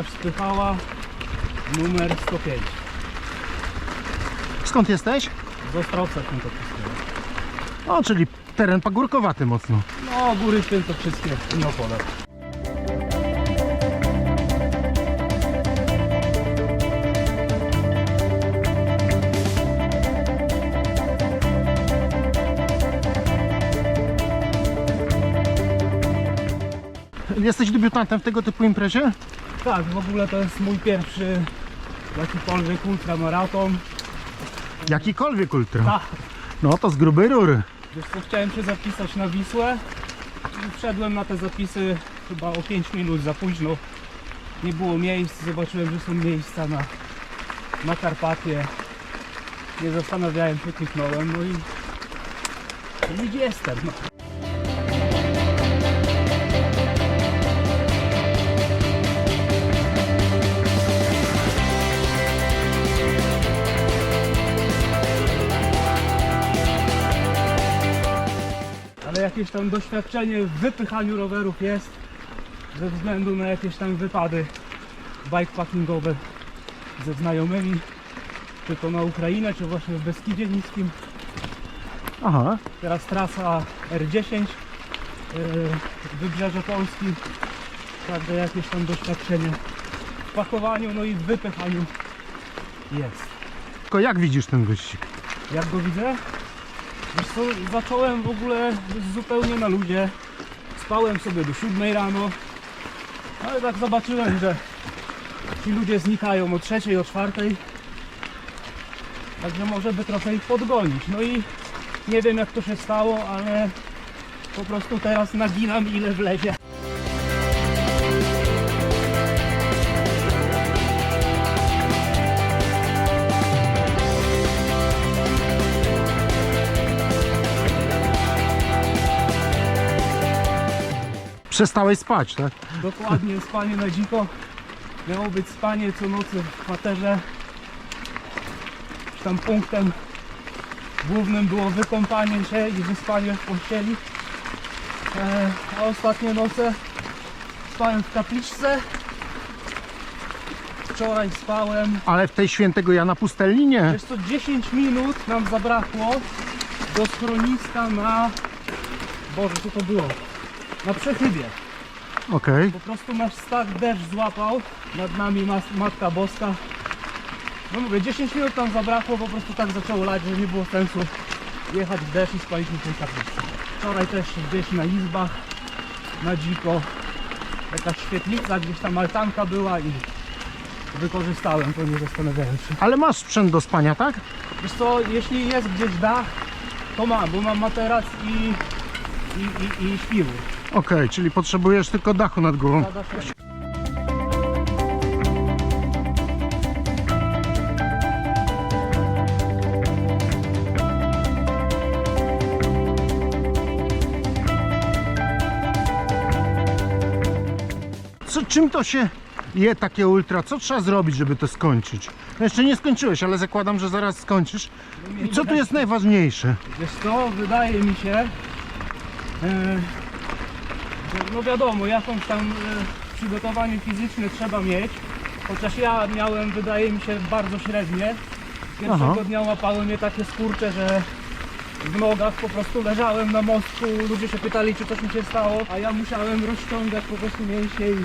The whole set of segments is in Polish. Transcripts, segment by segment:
Łukasz Spychała, numer 105. Skąd jesteś? Z Ostrowca Świętokrzyskiego. O, czyli teren pagórkowaty mocno. No, góry Świętokrzyskie, Neopole. Jesteś debiutantem w tego typu imprezie? Tak, w ogóle to jest mój pierwszy jakikolwiek ultramaraton. Jakikolwiek ultra. Tak. No to z grubej rury. Wiesz co, chciałem się zapisać na Wisłę i wszedłem na te zapisy chyba o 5 minut za późno. Nie było miejsc, zobaczyłem, że są miejsca na, na Karpatie. Nie zastanawiałem się, kliknąłem, no i, i gdzie jestem. No. Jakieś tam doświadczenie w wypychaniu rowerów jest ze względu na jakieś tam wypady bikepackingowe ze znajomymi, czy to na Ukrainę, czy właśnie w Beskidzie Niskim. Aha. Teraz trasa R10 yy, Wybrzeże Polski. Także jakieś tam doświadczenie w pakowaniu, no i w wypychaniu jest. Tylko jak widzisz ten wyścig? Jak go widzę? Co, zacząłem w ogóle zupełnie na ludzie. Spałem sobie do 7 rano. Ale tak zobaczyłem, że ci ludzie znikają o 3, o 4. Także może by trochę ich podgonić. No i nie wiem jak to się stało, ale po prostu teraz naginam ile wlezie. Przestałeś spać, tak? Dokładnie spanie na dziko. Miało być spanie co nocy w kwaterze. Tam punktem głównym było wykąpanie się i wyspanie w pościeli. E, a ostatnie noce spałem w kapliczce. Wczoraj spałem. Ale w tej świętego Jana Pustelni nie. Wiesz co, 10 minut nam zabrakło do schroniska na... Boże, co to było? Na przechybie. Okej. Po prostu nasz stach deszcz złapał, nad nami mas, Matka Boska. No mówię, 10 minut tam zabrakło, po prostu tak zaczęło lać, że nie było sensu jechać w deszcz i spaliśmy w tej kapliczce. Wczoraj też gdzieś na izbach, na dziko, jakaś świetlica, gdzieś tam altanka była i wykorzystałem to nie zastanawiając się. Ale masz sprzęt do spania, tak? Wiesz co, jeśli jest gdzieś dach, to mam, bo mam materac i, i, i, i śpiwór. Okej, czyli potrzebujesz tylko dachu nad głową. Co, czym to się je takie ultra? Co trzeba zrobić, żeby to skończyć? No jeszcze nie skończyłeś, ale zakładam, że zaraz skończysz. I co tu jest najważniejsze? Wiesz co, wydaje mi się, że no wiadomo, jakąś tam e, przygotowanie fizyczne trzeba mieć, chociaż ja miałem, wydaje mi się, bardzo średnie. Pierwszego Aha. dnia łapały mnie takie skurcze, że w nogach po prostu leżałem na mostku, ludzie się pytali, czy coś mi się stało, a ja musiałem rozciągać po prostu mięśnie i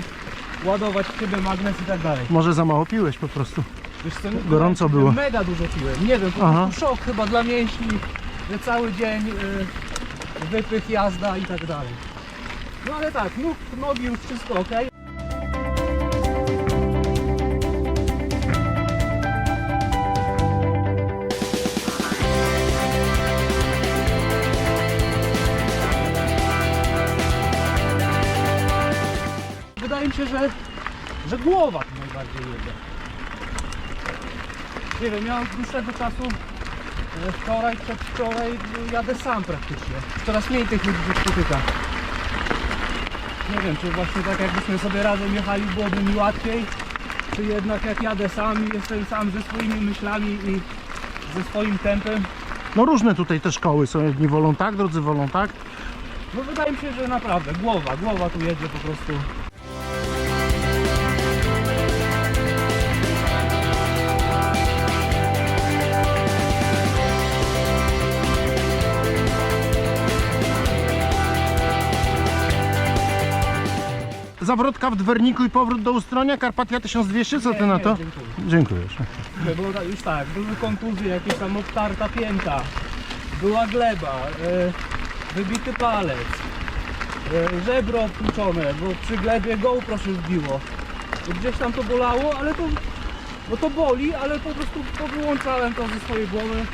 ładować w siebie magnes i tak dalej. Może za mało piłeś po prostu. Wiesz co, Gorąco było. Mega dużo piłem. Nie wiem, po Aha. prostu szok chyba dla mięśni, że cały dzień y, wypych, jazda i tak dalej. No ale tak, nóg, nogi już wszystko ok. Wydaje mi się, że, że głowa tu najbardziej jedzie. Nie wiem, ja od dłuższego czasu e, wczoraj, przedwczoraj jadę sam praktycznie. Coraz mniej tych ludzi się spotyka. Nie wiem, czy właśnie tak jakbyśmy sobie razem jechali byłoby mi łatwiej, czy jednak jak jadę sam jestem sam ze swoimi myślami i ze swoim tempem. No różne tutaj te szkoły są. Jedni wolą tak, drudzy wolą tak. No wydaje mi się, że naprawdę głowa, głowa tu jedzie po prostu. Zawrotka w Dwerniku i powrót do Ustronia, Karpatia 1200, co ty na to? dziękuję. Dziękujesz. Już tak, były kontuzje, jakieś tam obtarta pięta, była gleba, e, wybity palec, e, żebro obtłuczone, bo przy glebie GoPro się zbiło. I Gdzieś tam to bolało, ale to, bo to boli, ale po prostu powyłączałem to ze swojej głowy.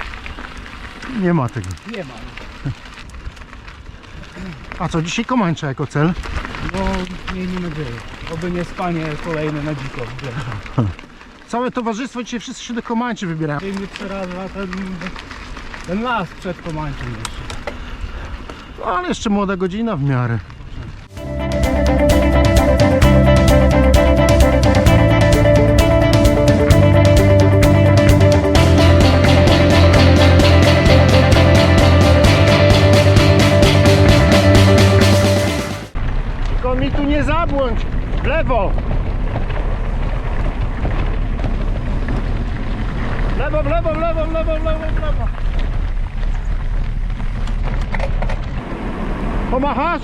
Nie ma tego. Nie ma. A co, dzisiaj Komańcza jako cel? No, miejmy nadzieję. Oby nie spanie kolejne na dziko. Całe towarzystwo dzisiaj wszyscy się do Komańczy wybierają. I mnie przeraża ten, ten las przed Komańcem jeszcze. No, ale jeszcze młoda godzina w miarę. Nie zabłądź! W lewo! W lewo, w lewo, w lewo, w lewo, w lewo, w lewo! Pomachasz?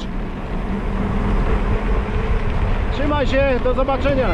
Trzymaj się, do zobaczenia.